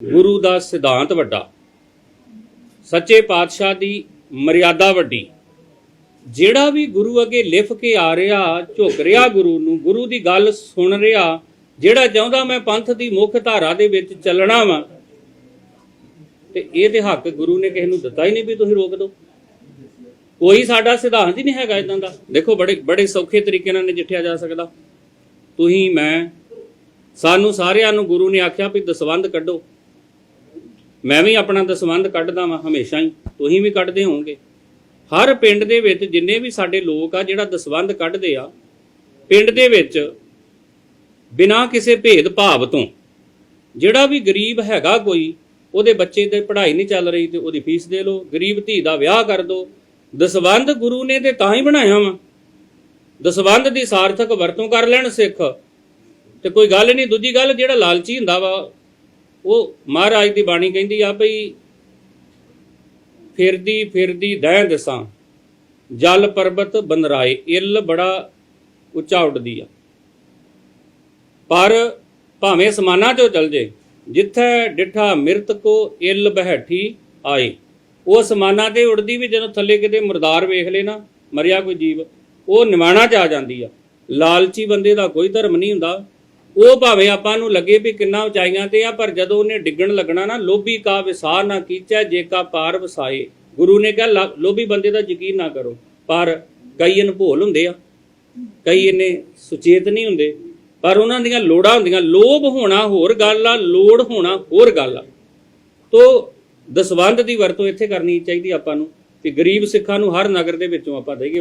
ਗੁਰੂ ਦਾ ਸਿਧਾਂਤ ਵੱਡਾ, ਸੱਚੇ ਪਾਤਸ਼ਾਹ ਦੀ ਮਰਿਆਦਾ ਵੱਡੀ। ਜਿਹੜਾ ਵੀ ਗੁਰੂ ਅੱਗੇ ਲਿਫ ਕੇ ਆ ਰਿਹਾ, ਝੁਕ ਰਿਹਾ ਗੁਰੂ ਨੂੰ, ਗੁਰੂ ਦੀ ਗੱਲ ਸੁਣ ਰਿਹਾ, ਜਿਹੜਾ ਚਾਹੁੰਦਾ ਮੈਂ ਪੰਥ ਦੀ ਮੁੱਖ ਧਾਰਾ ਦੇ ਵਿੱਚ ਚੱਲਣਾ ਵਾਂ, ਤੇ ਇਹ ਤੇ ਹੱਕ ਗੁਰੂ ਨੇ ਕਿਸੇ ਨੂੰ ਦਿੱਤਾ ਹੀ ਨਹੀਂ ਵੀ ਤੁਸੀਂ ਰੋਕ ਦਿਓ। ਕੋਈ ਸਾਡਾ ਸਿਧਾਂਤ ਹੀ ਨਹੀਂ ਹੈਗਾ ਇਦਾਂ ਦਾ। ਦੇਖੋ, ਬੜੇ ਬੜੇ ਸੌਖੇ ਤਰੀਕੇ ਨਾਲ ਨਜਿੱਠਿਆ ਜਾ ਸਕਦਾ। ਤੁਸੀਂ, ਮੈਂ, ਸਾਨੂੰ ਸਾਰਿਆਂ ਨੂੰ ਗੁਰੂ ਨੇ ਆਖਿਆ ਵੀ ਦਸਵੰਧ ਕੱਢੋ। ਮੈਂ ਵੀ ਆਪਣਾ ਦਸਵੰਧ ਕੱਢਦਾ ਵਾਂ, ਹਮੇਸ਼ਾ ਹੀ। ਤੁਸੀਂ ਵੀ ਕੱਢਦੇ ਹੋਵੋਗੇ। ਹਰ ਪਿੰਡ ਦੇ ਵਿੱਚ ਜਿੰਨੇ ਵੀ ਸਾਡੇ ਲੋਕ ਆ, ਜਿਹੜਾ ਦਸਵੰਧ ਕੱਢਦੇ ਆ, ਪਿੰਡ ਦੇ ਵਿੱਚ ਬਿਨਾਂ ਕਿਸੇ ਭੇਦ ਭਾਵ ਤੋਂ, ਜਿਹੜਾ ਵੀ ਗਰੀਬ ਹੈਗਾ ਕੋਈ, ਉਹਦੇ ਬੱਚੇ ਦੀ ਪੜ੍ਹਾਈ ਨਹੀਂ ਚੱਲ ਰਹੀ ਤੇ ਉਹਦੀ ਫੀਸ ਦੇ ਲਓ, ਗਰੀਬ ਧੀ ਦਾ ਵਿਆਹ ਕਰ ਦਿਓ ਦਸਵੰਧ ਗੁਰੂ ਨੇ ਤੇ ਤਾਂ ਹੀ ਬਣਾਇਆ ਵਾ। ਦਸਵੰਧ ਦੀ ਸਾਰਥਕ ਵਰਤੋਂ ਕਰ ਲੈਣ ਸਿੱਖ। ਤੇ ਕੋਈ ਗੱਲ ਨਹੀਂ, ਦੂਜੀ ਗੱਲ ਜਿਹੜਾ ਲਾਲਚੀ ਹੁੰਦਾ ਵਾ ਉਹ ਮਹਾਰਾਜ ਦੀ ਬਾਣੀ ਕਹਿੰਦੀ ਆ ਭਈ ਫਿਰਦੀ ਫਿਰਦੀ ਦਹਿ ਦਸਾਂ, ਜਲ ਪਰਬਤ ਬੰਦਰਾਏ, ਇਲ ਬੜਾ ਉੱਚਾ ਉੱਡਦੀ ਆ। ਪਰ ਭਾਵੇਂ ਸਮਾਨਾ ਚੋਂ ਚਲ ਜੇ, ਜਿੱਥੇ ਡਿਠਾ ਮਿਰਤ ਕੋ ਇੱਲ ਬਹਿਠੀ ਆਏ, ਉਹ ਸਮਾਨਾ ਤੇ ਉੱਡਦੀ ਵੀ ਜਦੋਂ ਥੱਲੇ ਕਿਤੇ ਮੁਰਦਾਰ ਵੇਖ ਲੈ ਨਾ, ਮਰਿਆ ਕੋਈ ਜੀਵ, ਉਹ ਨਿਵਾਣਾ ਚ ਆ ਜਾਂਦੀ ਆ। ਲਾਲਚੀ ਬੰਦੇ ਦਾ ਕੋਈ ਧਰਮ ਨਹੀਂ ਹੁੰਦਾ। ਉਹ ਭਾਵੇਂ ਆਪਾਂ ਨੂੰ ਲੱਗੇ ਵੀ ਕਿੰਨਾ ਉਚਾਈਆਂ ਤੇ ਆ, ਪਰ ਜਦੋਂ ਉਹਨੇ ਡਿੱਗਣ ਲੱਗਣਾ ਨਾ, ਲੋਭੀ ਕਾ ਵਿਸਾਰ ਨਾ ਕੀਚੈ, ਜੇ ਕਾ ਪਾਰ ਵਸਾਏ। ਗੁਰੂ ਨੇ ਕਿਹਾ, ਲਾ- ਲੋਭੀ ਬੰਦੇ ਦਾ ਯਕੀਨ ਨਾ ਕਰੋ, ਪਰ ਕਈ ਅਨਭੋਲ ਹੁੰਦੇ ਆ। ਕਈ ਇਹਨੇ ਸੁਚੇਤ ਨਹੀਂ ਹੁੰਦੇ। ਪਰ ਉਹਨਾਂ ਦੀਆਂ ਲੋੜਾਂ ਹੁੰਦੀਆਂ। ਲੋਭ ਹੋਣਾ ਹੋਰ ਗੱਲ ਆ, ਲੋੜ ਹੋਣਾ ਹੋਰ ਗੱਲ ਆ। ਤੋ ਦਸਵੰਧ ਦੀ ਵਰਤੋਂ ਇੱਥੇ ਕਰਨੀ ਚਾਹੀਦੀ ਆਪਾਂ ਨੂੰ, ਕਿ ਗਰੀਬ ਸਿੱਖਾਂ ਨੂੰ ਹਰ ਨਗਰ ਦੇ ਵਿੱਚੋਂ ਆਪਾਂ ਦੇਈਏ।